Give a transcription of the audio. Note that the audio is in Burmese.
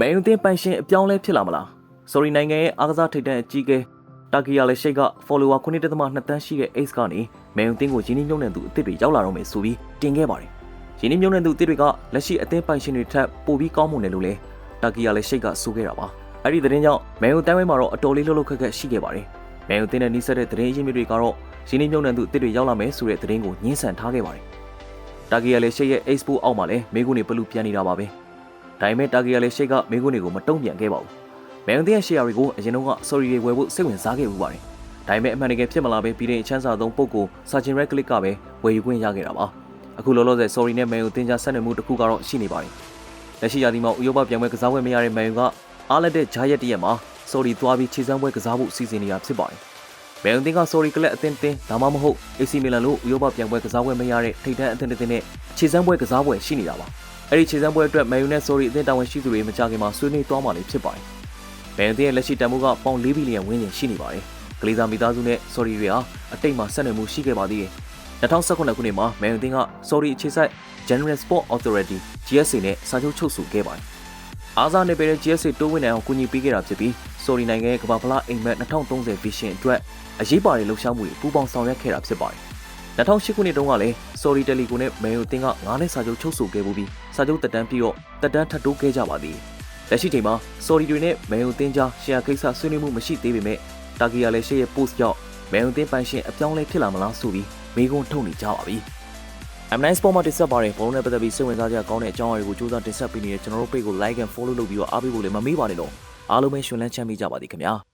မန်ယူသင်းပိုင်ရှင်အပြောင်းလဲဖြစ်လာမလားဆိုရီနိုင်ငံရဲ့အားကစားထိပ်တန်းအကြီးအကဲတာကီယာလက်ရှိတ်က follower 9.2တန်းရှိတဲ့ Ace ကနေမန်ယူသင်းကိုရင်းနှီးမြှုပ်နှံသူအသစ်တွေရောက်လာတော့မယ်ဆိုပြီးတင်ခဲ့ပါတယ်ရင်းနှီးမြှုပ်နှံသူအသစ်တွေကလက်ရှိအသင်းပိုင်ရှင်တွေထက်ပိုပြီးကောင်းမွန်တယ်လို့လည်းတာကီယာလက်ရှိတ်ကဆိုခဲ့တာပါအဲ့ဒီသတင်းကြောင့်မန်ယူတန်းဝဲမှာတော့အတော်လေးလှုပ်လှုပ်ခက်ခက်ရှိခဲ့ပါတယ်မန်ယူသင်းနဲ့နှိစက်တဲ့သတင်းအရင်းမြစ်တွေကတော့ရင်းနှီးမြှုပ်နှံသူအသစ်တွေရောက်လာမယ်ဆိုတဲ့သတင်းကိုညှင်းဆန်ထားခဲ့ပါတယ်တာကီယာလက်ရှိတ်ရဲ့ Ace ပို့အောက်မှာလည်းမေးခွန်းတွေပလူပြန်နေတာပါပဲ ဒါပေမဲ့တာဂီယာလည်းရှိတ်ကမိကုန်းတွေကိုမတုံ့ပြန်ခဲ့ပါဘူး။မန်ယူသင်းရဲ့ရှယ်ယာတွေကိုအရင်တုန်းက sorry တွေဝယ်ဖို့စိတ်ဝင်စားခဲ့မှုပါတယ်။ဒါပေမဲ့အမှန်တကယ်ဖြစ်မလာပဲပြည်တွင်အချမ်းစာဆုံးပုံကိုစာချင်ရက်ခလစ်ကပဲဝယ်ယူခွင့်ရခဲ့တာပါ။အခုလောလောဆယ် sorry နဲ့မန်ယူသင်းကြားဆက်နွယ်မှုတစ်ခုကတော့ရှိနေပါတယ်။လက်ရှိရာသီမှာဥရောပပြိုင်ပွဲကစားပွဲမရတဲ့မန်ယူကအားလက်တဲ့ဂျာရက်တရက်မှာ sorry သွားပြီးခြေစမ်းပွဲကစားဖို့စီစဉ်နေတာဖြစ်ပါတယ်။မန်ယူသင်းက sorry ကလပ်အသင်းတင်းဒါမှမဟုတ် AC မီလန်လို့ဥရောပပြိုင်ပွဲကစားပွဲမရတဲ့ထိပ်တန်းအသင်းတစ်သင်းနဲ့ခြေစမ်းပွဲကစားပွဲရှိနေတာပါ။ အဲ့ဒီခြေစမ်းပွဲအတွက်မန်ယူနဲ့ဆိုရီအသင်းတာဝန်ရှိသူတွေမကြခင်မှာဆွေးနွေးသွားမှလည်းဖြစ်ပါတယ်။မန်ယူရဲ့လက်ရှိတန်ဖိုးကပေါင်4ဘီလီယံဝန်းကျင်ရှိနေပါတယ်။ကလေးစားမိသားစုနဲ့ဆိုရီတွေဟာအတိတ်မှာဆက်နွယ်မှုရှိခဲ့ပါသေးတယ်။2019ခုနှစ်မှာမန်ယူကဆိုရီအခြေစိုက် General Sport Authority GSA နဲ့စာချုပ်ချုပ်ဆိုခဲ့ပါတယ်။အားစားနယ်ပယ်ရဲ့ GSA တိုးဝင်နိုင်အောင်ကူညီပေးခဲ့တာဖြစ်ပြီးဆိုရီနိုင်ငံရဲ့ကမ္ဘာဖလားအိမ်မက်2030 Vision အတွက်အရေးပါတဲ့လှုပ်ရှားမှုတွေပူးပေါင်းဆောင်ရွက်ခဲ့တာဖြစ်ပါတယ်။ 2008ခုနှစ်တုန်းကလည်း Sorry Telecom နဲ့ Man U အသင်းကငါးနှစ်စာချုပ်ချုပ်ဆိုခဲ့မှုပြီးစာချုပ်တက်တန်းပြီးတော့တက်တန်းထပ်တိုးခဲ့ကြပါသေးတယ်။လက်ရှိချိန်မှာ Sorry တွေနဲ့ Man U အသင်းကြားရှယ်ယာကိစ္စဆွေးနွေးမှုမရှိသေးပေမဲ့တာဂီယာလည်းရှေ့ရဲ့ post ကြောင့် Man U အသင်းပိုင်ရှင်အပြောင်းလဲဖြစ်လာမလားဆိုပြီးမေးခွန်းထုတ်နေကြပါပြီ။ M9 Sport မှာတင်ဆက်ပါတယ်ဘောလုံးနဲ့ပတ်သက်ပြီးစိတ်ဝင်စားကြကောင်းတဲ့အကြောင်းအရာတွေကိုစူးစမ်းတင်ဆက်ပေးနေတဲ့ကျွန်တော်တို့ page ကို like and follow လုပ်ပြီးတော့အားပေးဖို့လည်းမမေ့ပါနဲ့လို့အားလုံးပဲရှင်လန်းချမ်းမြေ့ကြပါသည်ခင်ဗျာ။